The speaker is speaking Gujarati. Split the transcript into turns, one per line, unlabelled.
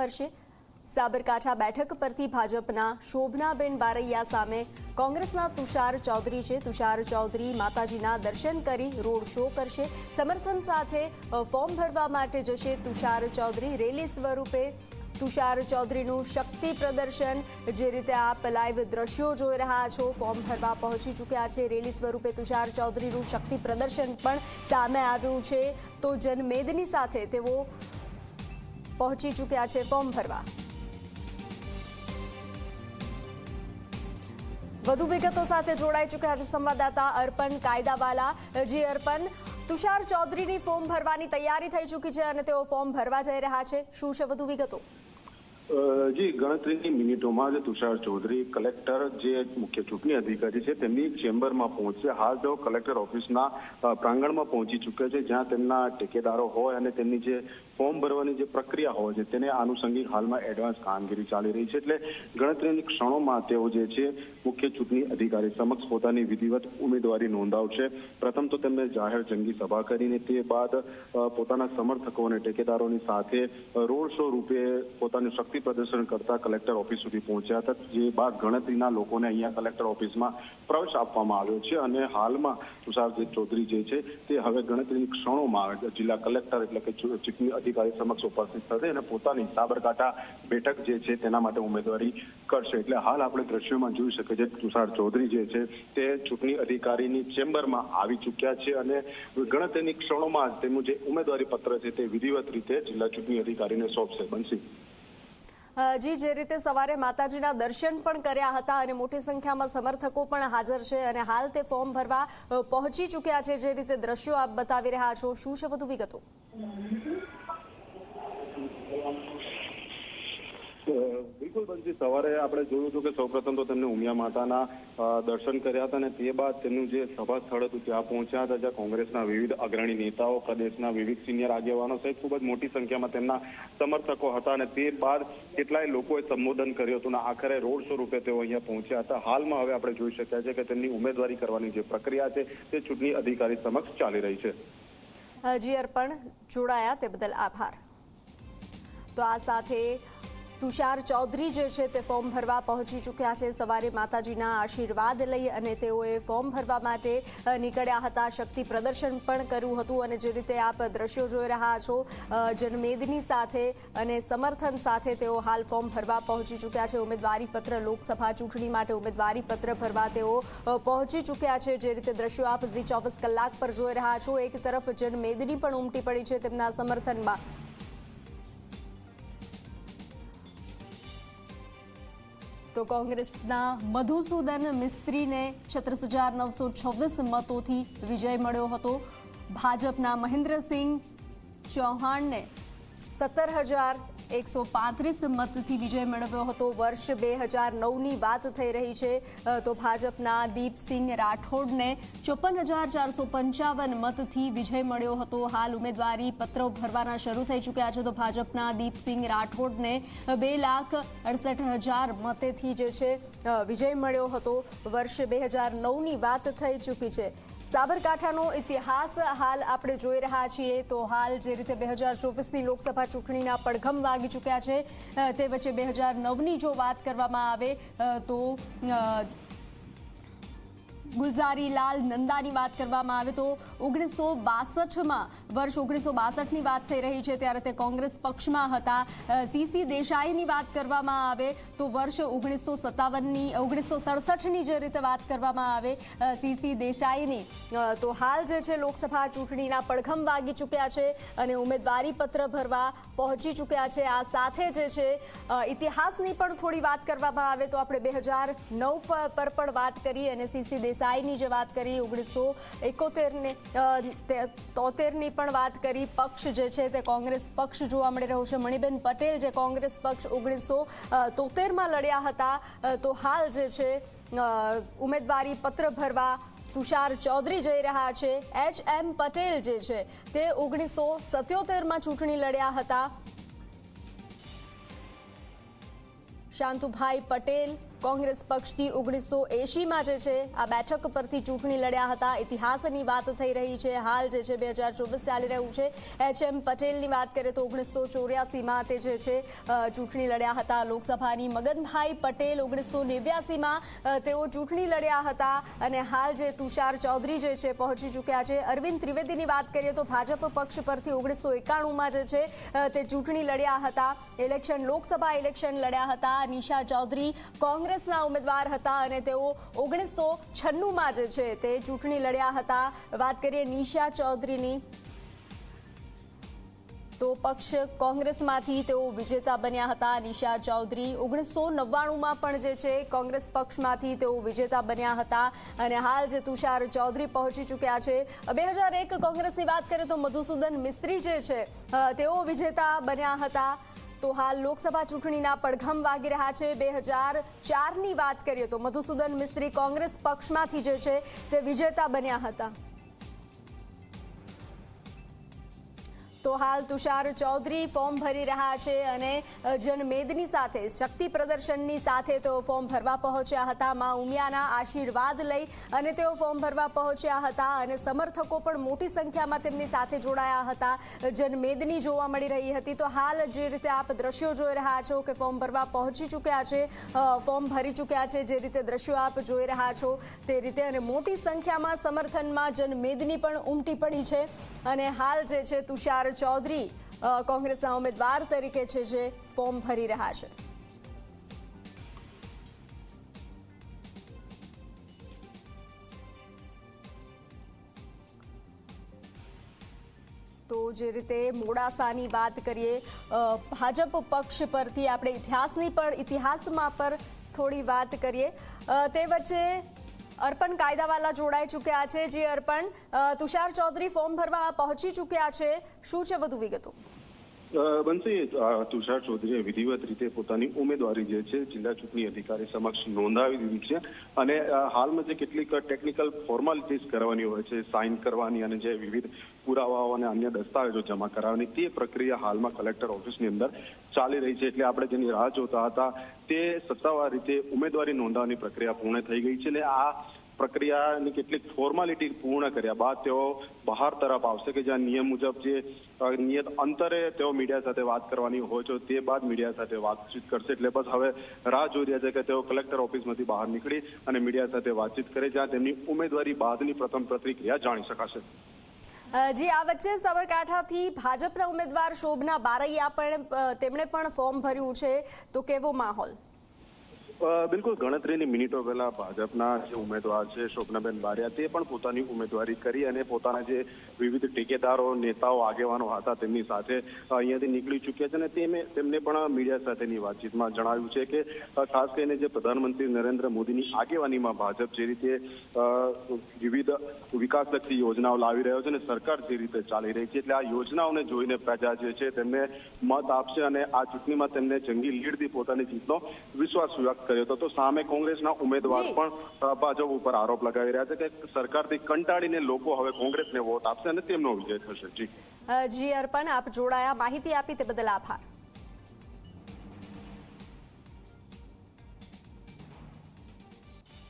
ભરશે. સાબરકાંઠા બેઠક પરથી ભાજપના શોભનાબેન બારૈયા સામે કોંગ્રેસના તુષાર ચૌધરી છે. તુષાર ચૌધરી માતાજીના દર્શન કરી રોડ શો કરશે. સમર્થન સાથે ફોર્મ ભરવા માટે જશે તુષાર ચૌધરી. રેલી સ્વરૂપે તુષાર ચૌધરીનું શક્તિ પ્રદર્શન. જે રીતે આપ લાઈવ દ્રશ્યો જોઈ રહ્યા છો, ફોર્મ ભરવા પહોંચી ચૂક્યા છે. રેલી સ્વરૂપે તુષાર ચૌધરીનું શક્તિ પ્રદર્શન પણ સામે આવ્યું છે. તો જનમેદની સાથે તેઓ પહોંચી ચૂક્યા છે ફોર્મ ભરવા. વધુ વિગતો સાથે જોડાઈ ચૂક્યા છે સંવાદદાતા અર્પણ કાયદાવાલા. જી અર્પણ, તુષાર ચૌધરીની ફોર્મ ભરવાની તૈયારી થઈ ચૂકી છે અને તેઓ ફોર્મ ભરવા જઈ રહ્યા છે. શું છે વધુ વિગતો?
જી, ગણતરીની મિનિટોમાં જ તુષાર ચૌધરી કલેક્ટર જે મુખ્ય ચૂંટણી અધિકારી છે તેમની ચેમ્બરમાં પહોંચશે હાલ તેઓ કલેક્ટર ઓફિસના પ્રાંગણમાં પહોંચી ચૂક્યા છે જ્યાં તેમના ટેકેદારો હોય અને તેમની જે ફોર્મ ભરવાની જે પ્રક્રિયા હોય છે, તેને આનુષંગિક હાલમાં એડવાન્સ કામગીરી ચાલી રહી છે, એટલે ગણતરીની ક્ષણોમાં તેઓ જે છે, મુખ્ય ચૂંટણી અધિકારી સમક્ષ પોતાની વિધિવત ઉમેદવારી નોંધાવશે. પ્રથમ તો તેમને જાહેર જંગી સભા કરીને તે બાદ પોતાના સમર્થકો અને ટેકેદારોની સાથે રોડ શો રૂપે પોતાનું શક્તિ પ્રદર્શન કરતા કલેક્ટર ઓફિસ સુધી પહોંચ્યા હતા, જે બાદ ગણતરીના લોકોને અહીંયા કલેક્ટર ઓફિસમાં પ્રવેશ આપવામાં આવ્યો છે અને હાલમાં તુષારજી ચૌધરી જે છે, તે હવે ગણતરીની ક્ષણોમાં જિલ્લા કલેક્ટર એટલે કે ચૂંટણી અધિકારી સમક્ષ ઉપસ્થિત થશે અને પોતાની સાબરકાંઠા બેઠક જે છે તેના માટે ઉમેદવારી કરશે. એટલે હાલ આપણે દ્રશ્યોમાં જોઈ શકીએ છીએ તુષાર ચૌધરી જે છે તે ચૂંટણી અધિકારીની ચેમ્બરમાં આવી ચૂક્યા છે અને ગણતરીની ક્ષણોમાં જ તેમનું જે ઉમેદવારી પત્ર છે તે વિધિવત રીતે જિલ્લા ચૂંટણી અધિકારીને સોંપશે. બનશી.
હજી જી, જે રીતે સવારે માતાજીના દર્શન પણ કર્યા હતા અને મોટી સંખ્યામાં સમર્થકો પણ હાજર છે અને હાલ તે ફોર્મ ભરવા પહોંચી ચૂક્યા છે. જે રીતે દ્રશ્યો આપ બતાવી રહ્યા છો, શું છે વધુ વિગતો?
બિલકુલ બંસી સવારે આપણે જોયું હતું કે સૌપ્રથમ તો તેમને ઉમિયા માતાના દર્શન કર્યા હતા અને તે બાદ તેમનું જે સભા સ્થળ હતું ત્યાં પહોંચ્યા હતા, જ્યાં કોંગ્રેસના વિવિધ અગ્રણી નેતાઓ, પ્રદેશના વિવિધ સિનિયર આગેવાનો સહિત ખૂબ જ મોટી સંખ્યામાં તેમના સમર્થકો હતા અને તે બાદ કેટલાય લોકોએ સંબોધન કર્યું હતું અને આખરે રોડ શો રૂપે તેઓ અહીંયા પહોંચ્યા હતા. હાલમાં હવે આપણે જોઈ શક્યા છે કે તેમની ઉમેદવારી કરવાની જે પ્રક્રિયા છે તે ચૂંટણી અધિકારી સમક્ષ ચાલી રહી છે.
જી અર્પણ, જોડાયા તે બદલ આભાર. તો આ સાથે તુષાર ચૌધરી જે છે તે ફોર્મ ભરવા પહોંચી ચૂક્યા છે. સવારે માતાજીના આશીર્વાદ લઈ અને તેઓએ ફોર્મ ભરવા માટે નીકળ્યા હતા. શક્તિ પ્રદર્શન પણ કર્યું હતું અને જે રીતે આપ દ્રશ્યો જોઈ રહ્યા છો જનમેદની સાથે અને સમર્થન સાથે તેઓ હાલ ફોર્મ ભરવા પહોંચી ચૂક્યા છે. ઉમેદવારી પત્ર લોકસભા ચૂંટણી માટે ઉમેદવારી પત્ર ભરવા તેઓ પહોંચી ચૂક્યા છે. જે રીતે દ્રશ્યો આપ ઝી ચોવીસ કલાક પર જોઈ રહ્યા છો. એક તરફ જનમેદની પણ ઉમટી પડી છે તેમના સમર્થનમાં. તો કોંગ્રેસના મધુસૂદન મિસ્ત્રીને છત્રીસ હજાર નવસો છવ્વીસ મતોથી વિજય મળ્યો હતો. ભાજપના મહેન્દ્રસિંહ ચૌહાણને સત્તર હજાર એકસો પાંત્રીસ મતથી વિજય મેળવ્યો હતો. વર્ષ બે હજાર નવની વાત થઈ રહી છે. તો ભાજપના દીપસિંહ રાઠોડને ચોપન હજાર ચારસો પંચાવન મતથી વિજય મળ્યો હતો. હાલ ઉમેદવારી પત્રો ભરવાના શરૂ થઈ ચૂક્યા છે. તો ભાજપના દીપસિંહ રાઠોડને બે લાખ અડસઠ હજાર મતેથી જે છે વિજય મળ્યો હતો. વર્ષ બે હજાર નવની વાત થઈ ચૂકી છે. સાબરકાંઠાનો ઇતિહાસ હાલ આપણે જોઈ રહ્યા છીએ તો હાલ જે રીતે બે હજાર ચોવીસની લોકસભા ચૂંટણીના પડઘમ વાગી ચૂક્યા છે તે વચ્ચે બે હજાર નવની જો વાત કરવામાં આવે તો ગુલઝારીલાલ નંદાની વાત કરવામાં આવે તો ઓગણીસો બાસઠમાં, વર્ષ ઓગણીસો બાસઠની વાત થઈ રહી છે, ત્યારે તે કોંગ્રેસ પક્ષમાં હતા. સીસી દેસાઈની વાત કરવામાં આવે તો વર્ષ ઓગણીસો સત્તાવનની, ઓગણીસો સડસઠની જે રીતે વાત કરવામાં આવે સીસી દેસાઈની તો હાલ જે છે લોકસભા ચૂંટણીના પડઘમ વાગી ચૂક્યા છે અને ઉમેદવારી પત્ર ભરવા પહોંચી ચૂક્યા છે. આ સાથે જે છે ઇતિહાસની પણ થોડી વાત કરવામાં આવે તો આપણે બે હજાર નવ પર પણ વાત કરી અને સીસી દેસાઈની જે વાત કરી, ઓગણીસો એકોતેરને તોતેરની પણ વાત કરી. પક્ષ જે છે તે કોંગ્રેસ પક્ષ જોવા મળી રહ્યો છે. મણિબેન પટેલ જે કોંગ્રેસ પક્ષ ઓગણીસો તોતેરમાં લડ્યા હતા તો હાલ જે છે ઉમેદવારી પત્ર ભરવા તુષાર ચૌધરી જઈ રહ્યા છે. એચ એમ પટેલ જે છે તે ઓગણીસો સત્યોતેરમાં ચૂંટણી લડ્યા હતા. શાંતુભાઈ પટેલ કોંગ્રેસ પક્ષથી ઓગણીસો એંશીમાં જે છે, આ બેઠક પરથી ચૂંટણી લડ્યા હતા. ઇતિહાસની વાત થઈ રહી છે. હાલ જે છે, બે હજાર ચોવીસ ચાલી રહ્યું છે. એચ એમ પટેલની વાત કરીએ તો ઓગણીસો ચોર્યાસીમાં તે જે છે ચૂંટણી લડ્યા હતા. લોકસભાની મગનભાઈ પટેલ ઓગણીસો નેવ્યાસીમાં તેઓ ચૂંટણી લડ્યા હતા. અને હાલ જે તુષાર ચૌધરી જે છે, પહોંચી ચૂક્યા છે. અરવિંદ ત્રિવેદીની વાત કરીએ તો ભાજપ પક્ષ પરથી ઓગણીસો એકાણુંમાં જે છે તે ચૂંટણી લડ્યા હતા. ઇલેક્શન લોકસભા ઇલેક્શન લડ્યા હતા. નિશા ચૌધરી કોંગ્રેસના ઉમેદવાર હતા અને તેઓ ઓગણીસો છન્નુંમાં જે છે તે ચૂંટણી લડ્યા હતા. વાત કરીએ નિશા ચૌધરીની. તો પક્ષ કોંગ્રેસમાંથી તેઓ વિજેતા બન્યા હતા. નિશા ચૌધરી ઓગણીસો નવ્વાણુંમાં પણ જે છે કોંગ્રેસ પક્ષમાંથી તેઓ વિજેતા બન્યા હતા. અને હાલ જે તુષાર ચૌધરી પહોંચી ચૂક્યા છે. બે હજાર એક કોંગ્રેસની વાત કરીએ તો મધુસૂદન મિસ્ત્રી જે છે તેઓ વિજેતા બન્યા હતા. તો હાલ લોકસભા ચૂંટણીના પડઘમ વાગી રહ્યા છે. બે હજાર ચારની વાત કરીએ તો મધુસૂદન મિસ્ત્રી કોંગ્રેસ પક્ષમાંથી જે છે તે વિજેતા બન્યા હતા. તો હાલ તુષાર ચૌધરી ફોર્મ ભરી રહ્યા છે અને જનમેદની સાથે, શક્તિ પ્રદર્શનની સાથે તેઓ ફોર્મ ભરવા પહોંચ્યા હતા. મા ઉમિયાના આશીર્વાદ લઈ અને તેઓ ફોર્મ ભરવા પહોંચ્યા હતા અને સમર્થકો પણ મોટી સંખ્યામાં તેમની સાથે જોડાયા હતા. જનમેદની જોવા મળી રહી હતી. તો હાલ જે રીતે આપ દ્રશ્યો જોઈ રહ્યા છો કે ફોર્મ ભરવા પહોંચી ચૂક્યા છે ફોર્મ ભરી ચૂક્યા છે, જે રીતે દ્રશ્યો આપ જોઈ રહ્યા છો તે રીતે અને મોટી સંખ્યામાં સમર્થનમાં જનમેદની પણ ઉમટી પડી છે. અને હાલ જે છે તુષાર ચૌધરી કોંગ્રેસના ઉમેદવાર તરીકે છે જે ફોર્મ ભરી રહ્યા છે. તો જે રીતે મોડાસાની વાત કરીએ ભાજપ પક્ષ પરથી આપણે ઇતિહાસની પણ ઇતિહાસમાં પર થોડી વાત કરીએ. તે વચ્ચે અર્પણ કાયદાવાલા જોડાઈ ચૂક્યા છે. જે અર્પણ તુષાર ચૌધરી ફોર્મ ભરવા પહોંચી ચૂક્યા છે. શું છે વધુ વિગતો?
બંસી તુષાર ચૌધરીએ વિધિવત રીતે પોતાની ઉમેદવારી જે છે, જિલ્લા ચૂંટણી અધિકારી સમક્ષ નોંધાવી દીધી છે. અને હાલમાં જે કેટલીક ટેકનિકલ ફોર્માલિટીઝ કરવાની હોય છે, સાઇન કરવાની અને જે વિવિધ પુરાવાઓ અને અન્ય દસ્તાવેજો જમા કરાવવાની, તે પ્રક્રિયા હાલમાં કલેક્ટર ઓફિસની અંદર ચાલી રહી છે. એટલે આપણે જેની રાહ જોતા હતા, તે સત્તાવાર રીતે ઉમેદવારી નોંધાવવાની પ્રક્રિયા પૂર્ણ થઈ ગઈ છે. અને આ પ્રક્રિયાની કેટલીક ફોર્માલિટી પૂર્ણ કર્યા બાદ તેઓ બહાર તરફ આવશે કે જ્યાં નિયમ મુજબ જે નિયત અંતરે તેઓ મીડિયા સાથે વાત કરવાની હોય છે, તે બાદ મીડિયા સાથે વાતચીત કરશે. એટલે બસ હવે રાહ જોઈ રહ્યા છે કે તેઓ કલેક્ટર ઓફિસમાંથી બહાર નીકળી અને મીડિયા સાથે વાતચીત કરે, જ્યાં તેમની ઉમેદવારી બાદની પ્રથમ પ્રતિક્રિયા જાણી શકાશે.
જી, આ વચ્ચે સાબરકાંઠાથી ભાજપના ઉમેદવાર શોભના બારૈયા પણ તેમણે પણ ફોર્મ ભર્યું છે. તો કેવો માહોલ?
બિલકુલ ગણતરીની મિનિટો પહેલા ભાજપના જે ઉમેદવાર છે, શોભનાબેન બારિયા, તે પણ પોતાની ઉમેદવારી કરી અને પોતાના જે વિવિધ ટેકેદારો, નેતાઓ, આગેવાનો હતા તેમની સાથે અહીંયાથી નીકળી ચૂક્યા છે અને તેમે, તેમને પણ મીડિયા સાથેની વાતચીતમાં જણાવ્યું છે કે ખાસ કરીને જે પ્રધાનમંત્રી નરેન્દ્ર મોદીની આગેવાનીમાં ભાજપ જે રીતે વિવિધ વિકાસલક્ષી યોજનાઓ લાવી રહ્યો છે અને સરકાર જે રીતે ચાલી રહી છે એટલે આ યોજનાઓને જોઈને પ્રજા જે છે તેમને મત આપશે અને આ ચૂંટણીમાં તેમને જંગી લીડથી પોતાની જીતનો વિશ્વાસ વ્યક્ત કર્યો હતો. તો સામે કોંગ્રેસના ઉમેદવાર પણ ભાજપ ઉપર આરોપ લગાવી રહ્યા છે કે સરકારથી કંટાળીને લોકો હવે કોંગ્રેસને વોટ આપશે અને તેમનો વિજય થશે. જી.
જી અર્પણ આપ જોડાયા. માહિતી આપી તે બદલ આભાર.